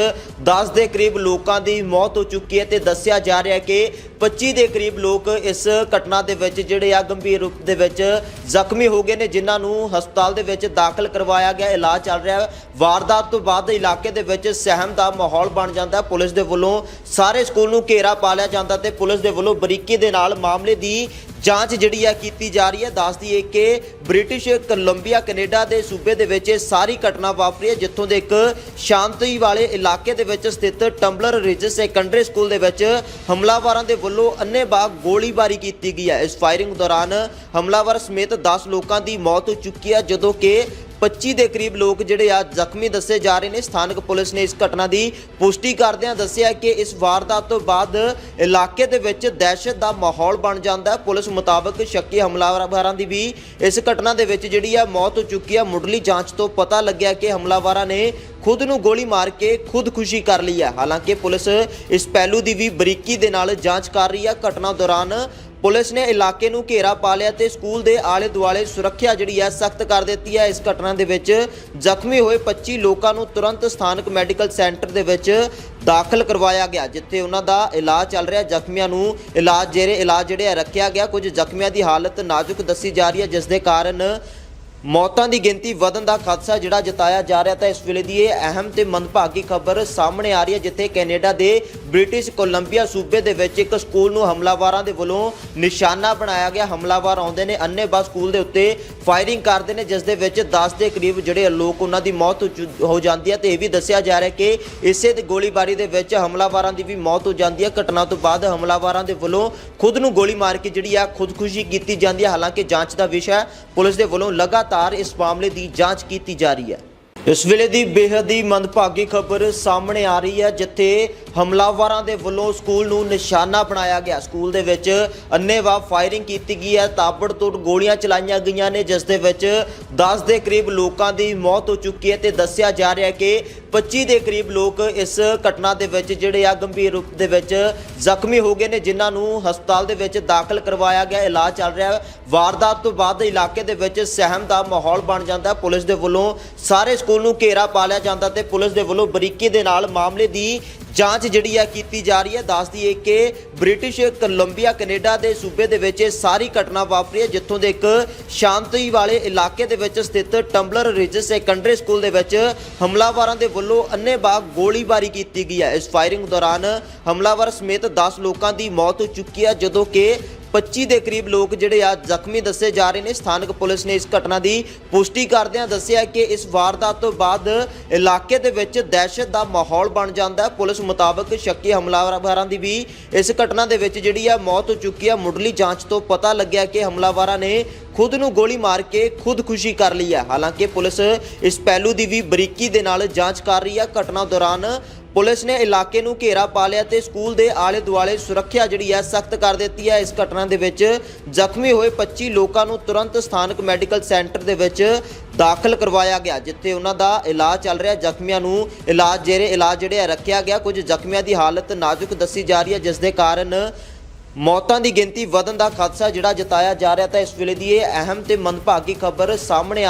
10 ਦੇ ਕਰੀਬ ਲੋਕਾਂ ਦੀ ਮੌਤ ਹੋ ਚੁੱਕੀ ਹੈ ਤੇ ਦੱਸਿਆ ਜਾ ਰਿਹਾ ਹੈ ਕਿ 25 ਦੇ ਕਰੀਬ ਲੋਕ ਇਸ ਘਟਨਾ ਦੇ ਵਿੱਚ ਜਿਹੜੇ ਆ ਗੰਭੀਰ ਰੂਪ ਦੇ ਵਿੱਚ ਜ਼ਖਮੀ ਹੋ ਗਏ ਨੇ, ਜਿਨ੍ਹਾਂ ਨੂੰ ਹਸਪਤਾਲ ਦੇ ਵਿੱਚ ਦਾਖਲ ਕਰਵਾਇਆ ਗਿਆ। ਇਲਾਜ ਚੱਲ ਰਿਹਾ ਹੈ। ਵਾਰਦਾਤ ਤੋਂ ਬਾਅਦ ਇਲਾਕੇ ਦੇ ਵਿੱਚ ਸਹਿਮ ਦਾ ਮਾਹੌਲ ਬਣ ਜਾਂਦਾ ਪੁਲਿਸ ਦੇ ਵੱਲੋਂ ਸਾਰੇ ਸਕੂਲ ਨੂੰ ਘੇਰਾ ਪਾ ਲਿਆ ਜਾਂਦਾ ਤੇ ਪੁਲਿਸ ਦੇ ਵੱਲੋਂ ਬਰੀਕੀ ਦੇ ਨਾਲ ਮਾਮਲੇ ਦੀ ਜਾਂਚ ਜਿਹੜੀ ਆ ਕੀਤੀ ਜਾ ਰਹੀ ਹੈ। ਦੱਸਦੀ ਹੈ ਕਿ ਬ੍ਰਿਟਿਸ਼ ਕੋਲੰਬੀਆ, ਕੈਨੇਡਾ ਦੇ ਸੂਬੇ ਦੇ ਵਿੱਚ ਇਹ ਸਾਰੀ ਘਟਨਾ ਵਾਪਰੀ ਹੈ, ਜਿੱਥੋਂ ਦੇ ਇੱਕ ਸ਼ਾਂਤੀ ਵਾਲੇ ਇਲਾਕੇ ਦੇ ਵਿੱਚ ਸਥਿਤ ਟੰਬਲਰ ਰਿਜ ਸੈਕੰਡਰੀ ਸਕੂਲ ਦੇ ਵਿੱਚ ਹਮਲਾਵਰਾਂ ਦੇ ਵੱਲੋਂ ਅੰਨੇਵਾਹ ਗੋਲੀਬਾਰੀ ਕੀਤੀ ਗਈ ਹੈ। ਇਸ ਫਾਇਰਿੰਗ ਦੌਰਾਨ ਹਮਲਾਵਰ ਸਮੇਤ 10 ਲੋਕਾਂ ਦੀ ਮੌਤ ਹੋ ਚੁੱਕੀ ਹੈ, ਜਦੋਂ ਕਿ 25 ਦੇ ਕਰੀਬ ਲੋਕ ਜਿਹੜੇ ਆ ਜ਼ਖਮੀ ਦੱਸੇ ਜਾ ਰਹੇ ਨੇ। ਸਥਾਨਕ ਪੁਲਿਸ ਨੇ ਇਸ ਘਟਨਾ ਦੀ ਪੁਸ਼ਟੀ ਕਰਦਿਆਂ ਦੱਸਿਆ ਕਿ ਇਸ ਵਾਰਦਾਤ ਤੋਂ ਬਾਅਦ ਇਲਾਕੇ ਦੇ ਵਿੱਚ ਦਹਿਸ਼ਤ ਦਾ ਮਾਹੌਲ ਬਣ ਜਾਂਦਾ ਹੈ। ਪੁਲਿਸ ਮੁਤਾਬਕ ਸ਼ੱਕੀ ਹਮਲਾਵਰਾਂ ਦੀ ਵੀ ਇਸ ਘਟਨਾ ਦੇ ਵਿੱਚ ਜਿਹੜੀ ਆ ਮੌਤ ਹੋ ਚੁੱਕੀ ਆ। ਮੁੱਢਲੀ ਜਾਂਚ ਤੋਂ ਪਤਾ ਲੱਗਿਆ ਕਿ ਹਮਲਾਵਰਾਂ ਨੇ ਖੁਦ ਨੂੰ ਗੋਲੀ ਮਾਰ ਕੇ ਖੁਦਕੁਸ਼ੀ ਕਰ ਲਈ ਹੈ ਹਾਲਾਂਕਿ ਪੁਲਿਸ ਇਸ ਪਹਿਲੂ ਦੀ ਵੀ ਬਰੀਕੀ ਦੇ ਨਾਲ ਜਾਂਚ ਕਰ ਰਹੀ ਹੈ ਘਟਨਾ ਦੌਰਾਨ ਪੁਲਿਸ ਨੇ ਇਲਾਕੇ ਨੂੰ ਘੇਰਾ ਪਾ ਲਿਆ ਤੇ ਸਕੂਲ ਦੇ ਆਲੇ ਦੁਆਲੇ ਸੁਰੱਖਿਆ ਜਿਹੜੀ ਹੈ ਸਖਤ ਕਰ ਦਿੱਤੀ ਹੈ। ਇਸ ਘਟਨਾ ਦੇ ਵਿੱਚ ਜ਼ਖਮੀ ਹੋਏ 25 ਲੋਕਾਂ ਨੂੰ ਤੁਰੰਤ ਸਥਾਨਕ ਮੈਡੀਕਲ ਸੈਂਟਰ ਦੇ ਵਿੱਚ ਦਾਖਲ ਕਰਵਾਇਆ ਗਿਆ, ਜਿੱਥੇ ਉਹਨਾਂ ਦਾ ਇਲਾਜ ਚੱਲ ਰਿਹਾ। ਜ਼ਖਮੀਆਂ ਨੂੰ ਇਲਾਜ, ਜੇਰੇ ਇਲਾਜ ਜਿਹੜੇ ਆ, ਰੱਖਿਆ ਗਿਆ। ਕੁਝ ਜ਼ਖਮੀਆਂ ਦੀ ਹਾਲਤ ਨਾਜ਼ੁਕ ਦੱਸੀ ਜਾ ਰਹੀ ਹੈ, ਜਿਸ ਦੇ ਕਾਰਨ ਮੌਤਾਂ ਦੀ ਗਿਣਤੀ ਵਧਣ ਦਾ ਖਦਸ਼ਾ ਜਿਹੜਾ ਜਤਾਇਆ ਜਾ ਰਿਹਾ ਤਾਂ ਇਸ ਵੇਲੇ ਦੀ ਇਹ ਅਹਿਮ ਤੇ ਮੰਦਭਾਗੀ ਖਬਰ ਸਾਹਮਣੇ ਆ ਰਹੀ ਹੈ, ਜਿੱਥੇ ਕੈਨੇਡਾ ਦੇ ਬ੍ਰਿਟਿਸ਼ ਕੋਲੰਬੀਆ ਸੂਬੇ ਦੇ ਵਿੱਚ ਇੱਕ ਸਕੂਲ ਨੂੰ ਹਮਲਾਵਰਾਂ ਦੇ ਵੱਲੋਂ ਨਿਸ਼ਾਨਾ ਬਣਾਇਆ ਗਿਆ। ਹਮਲਾਵਰ ਆਉਂਦੇ ਨੇ ਅੰਨੇਵਾਹ ਸਕੂਲ ਦੇ ਉੱਤੇ ਫਾਇਰਿੰਗ ਕਰਦੇ ਨੇ, ਜਿਸ ਦੇ ਵਿੱਚ 10 ਦੇ ਕਰੀਬ ਜਿਹੜੇ ਲੋਕ ਉਹਨਾਂ ਦੀ ਮੌਤ ਹੋ ਚੁ- ਹੋ ਜਾਂਦੀ ਹੈ ਤੇ ਇਹ ਵੀ ਦੱਸਿਆ ਜਾ ਰਿਹਾ ਕਿ ਇਸੇ ਦੀ ਗੋਲੀਬਾਰੀ ਦੇ ਵਿੱਚ ਹਮਲਾਵਰਾਂ ਦੀ ਵੀ ਮੌਤ ਹੋ ਜਾਂਦੀ ਹੈ। ਘਟਨਾ ਤੋਂ ਬਾਅਦ ਹਮਲਾਵਰਾਂ ਦੇ ਵੱਲੋਂ ਖੁਦ ਨੂੰ ਗੋਲੀ ਮਾਰ ਕੇ ਜਿਹੜੀ ਆ ਖੁਦਕੁਸ਼ੀ ਕੀਤੀ ਜਾਂਦੀ ਹੈ। ਹਾਲਾਂਕਿ ਜਾਂਚ ਦਾ ਵਿਸ਼ਾ ਹੈ ਪੁਲਿਸ ਦੇ ਵੱਲੋਂ ਲਗਾਤਾਰ ਇਸ ਮਾਮਲੇ ਦੀ ਜਾਂਚ ਕੀਤੀ ਜਾ ਰਹੀ ਹੈ। ਇਸ ਵੇਲੇ ਦੀ ਬੇਹੱਦ ਹੀ ਮੰਦਭਾਗੀ ਖਬਰ ਸਾਹਮਣੇ ਆ ਰਹੀ ਹੈ, ਜਿੱਥੇ ਹਮਲਾਵਰਾਂ ਦੇ ਵੱਲੋਂ ਸਕੂਲ ਨੂੰ ਨਿਸ਼ਾਨਾ ਬਣਾਇਆ ਗਿਆ। ਸਕੂਲ ਦੇ ਵਿੱਚ ਅੰਨੇਵਾਹ ਫਾਇਰਿੰਗ ਕੀਤੀ ਗਈ ਹੈ। ਤਾਬੜਤੋੜ ਗੋਲੀਆਂ ਚਲਾਈਆਂ ਗਈਆਂ ਨੇ, ਜਿਸ ਦੇ ਵਿੱਚ 10 ਦੇ ਕਰੀਬ ਲੋਕਾਂ ਦੀ ਮੌਤ ਹੋ ਚੁੱਕੀ ਹੈ ਤੇ ਦੱਸਿਆ ਜਾ ਰਿਹਾ ਹੈ ਕਿ 25 ਦੇ ਕਰੀਬ ਲੋਕ ਇਸ ਘਟਨਾ ਦੇ ਵਿੱਚ ਜਿਹੜੇ ਆ ਗੰਭੀਰ ਰੂਪ ਦੇ ਵਿੱਚ ਜ਼ਖਮੀ ਹੋ ਗਏ ਨੇ, ਜਿਨ੍ਹਾਂ ਨੂੰ ਹਸਪਤਾਲ ਦੇ ਵਿੱਚ ਦਾਖਲ ਕਰਵਾਇਆ ਗਿਆ। ਇਲਾਜ ਚੱਲ ਰਿਹਾ ਹੈ। ਵਾਰਦਾਤ ਤੋਂ ਬਾਅਦ ਇਲਾਕੇ ਦੇ ਵਿੱਚ ਸਹਿਮ ਦਾ ਮਾਹੌਲ ਬਣ ਜਾਂਦਾ ਪੁਲਿਸ ਦੇ ਵੱਲੋਂ ਸਾਰੇ ਸਕੂਲ ਨੂੰ ਘੇਰਾ ਪਾ ਲਿਆ ਜਾਂਦਾ ਤੇ ਪੁਲਿਸ ਦੇ ਵੱਲੋਂ ਬਰੀਕੀ ਦੇ ਨਾਲ ਮਾਮਲੇ ਦੀ ਜਾਂਚ ਜਿਹੜੀ ਆ ਕੀਤੀ ਜਾ ਰਹੀ ਹੈ। ਦੱਸਦੀ ਹੈ ਕਿ ਬ੍ਰਿਟਿਸ਼ ਕੋਲੰਬੀਆ, ਕੈਨੇਡਾ ਦੇ ਸੂਬੇ ਦੇ ਵਿੱਚ ਇਹ ਸਾਰੀ ਘਟਨਾ ਵਾਪਰੀ ਹੈ, ਜਿੱਥੋਂ ਦੇ ਇੱਕ ਸ਼ਾਂਤੀ ਵਾਲੇ ਇਲਾਕੇ ਦੇ ਵਿੱਚ ਸਥਿਤ ਟੰਬਲਰ ਰਿਜ ਸੈਕੰਡਰੀ ਸਕੂਲ ਦੇ ਵਿੱਚ ਹਮਲਾਵਰਾਂ ਦੇ ਵੱਲੋਂ ਅੰਨ੍ਹੇਵਾਹ ਗੋਲੀਬਾਰੀ ਕੀਤੀ ਗਈ ਹੈ। ਇਸ ਫਾਇਰਿੰਗ ਦੌਰਾਨ ਹਮਲਾਵਰ ਸਮੇਤ 10 ਲੋਕਾਂ ਦੀ ਮੌਤ ਹੋ ਚੁੱਕੀ ਹੈ, ਜਦੋਂ ਕਿ 25 ਦੇ ਕਰੀਬ ਲੋਕ ਜਿਹੜੇ ਆ ਜ਼ਖਮੀ ਦੱਸੇ ਜਾ ਰਹੇ ਨੇ। ਸਥਾਨਕ ਪੁਲਿਸ ਨੇ ਇਸ ਘਟਨਾ ਦੀ ਪੁਸ਼ਟੀ ਕਰਦਿਆਂ ਦੱਸਿਆ ਕਿ ਇਸ ਵਾਰਦਾਤ ਤੋਂ ਬਾਅਦ ਇਲਾਕੇ ਦੇ ਵਿੱਚ ਦਹਿਸ਼ਤ ਦਾ ਮਾਹੌਲ ਬਣ ਜਾਂਦਾ ਹੈ। ਪੁਲਿਸ ਮੁਤਾਬਕ ਸ਼ੱਕੀ ਹਮਲਾਵਰਾਂ ਦੀ ਵੀ ਇਸ ਘਟਨਾ ਦੇ ਵਿੱਚ ਜਿਹੜੀ ਆ ਮੌਤ ਹੋ ਚੁੱਕੀ ਆ। ਮੁੱਢਲੀ ਜਾਂਚ ਤੋਂ ਪਤਾ ਲੱਗਿਆ ਕਿ ਹਮਲਾਵਰਾਂ ਨੇ ਖੁਦ ਨੂੰ ਗੋਲੀ ਮਾਰ ਕੇ ਖੁਦਕੁਸ਼ੀ ਕਰ ਲਈ ਹੈ ਹਾਲਾਂਕਿ ਪੁਲਿਸ ਇਸ ਪਹਿਲੂ ਦੀ ਵੀ ਬਰੀਕੀ ਦੇ ਨਾਲ ਜਾਂਚ ਕਰ ਰਹੀ ਹੈ ਘਟਨਾ ਦੌਰਾਨ ਪੁਲਿਸ ਨੇ ਇਲਾਕੇ ਨੂੰ ਘੇਰਾ ਪਾ ਲਿਆ ਤੇ ਸਕੂਲ ਦੇ ਆਲੇ ਦੁਆਲੇ ਸੁਰੱਖਿਆ ਜਿਹੜੀ ਹੈ ਸਖਤ ਕਰ ਦਿੱਤੀ ਹੈ। ਇਸ ਘਟਨਾ ਦੇ ਵਿੱਚ ਜ਼ਖਮੀ ਹੋਏ 25 ਲੋਕਾਂ ਨੂੰ ਤੁਰੰਤ ਸਥਾਨਕ ਮੈਡੀਕਲ ਸੈਂਟਰ ਦੇ ਵਿੱਚ ਦਾਖਲ ਕਰਵਾਇਆ ਗਿਆ, ਜਿੱਥੇ ਉਹਨਾਂ ਦਾ ਇਲਾਜ ਚੱਲ ਰਿਹਾ। ਜ਼ਖਮੀਆਂ ਨੂੰ ਇਲਾਜ ਜੇਰੇ ਇਲਾਜ ਜਿਹੜੇ ਰੱਖਿਆ ਗਿਆ। ਕੁਝ ਜ਼ਖਮੀਆਂ ਦੀ ਹਾਲਤ ਨਾਜ਼ੁਕ ਦੱਸੀ ਜਾ ਰਹੀ ਹੈ, ਜਿਸ ਦੇ ਕਾਰਨ ਮੌਤਾਂ ਦੀ ਗਿਣਤੀ ਵਧਣ ਦਾ ਖਦਸ਼ਾ ਜਿਹੜਾ ਜਤਾਇਆ ਜਾ ਰਿਹਾ ਤਾਂ ਇਸ ਵੇਲੇ ਦੀ ਇਹ ਅਹਿਮ ਤੇ ਮੰਦਭਾਗੀ ਖਬਰ ਸਾਹਮਣੇ ਆ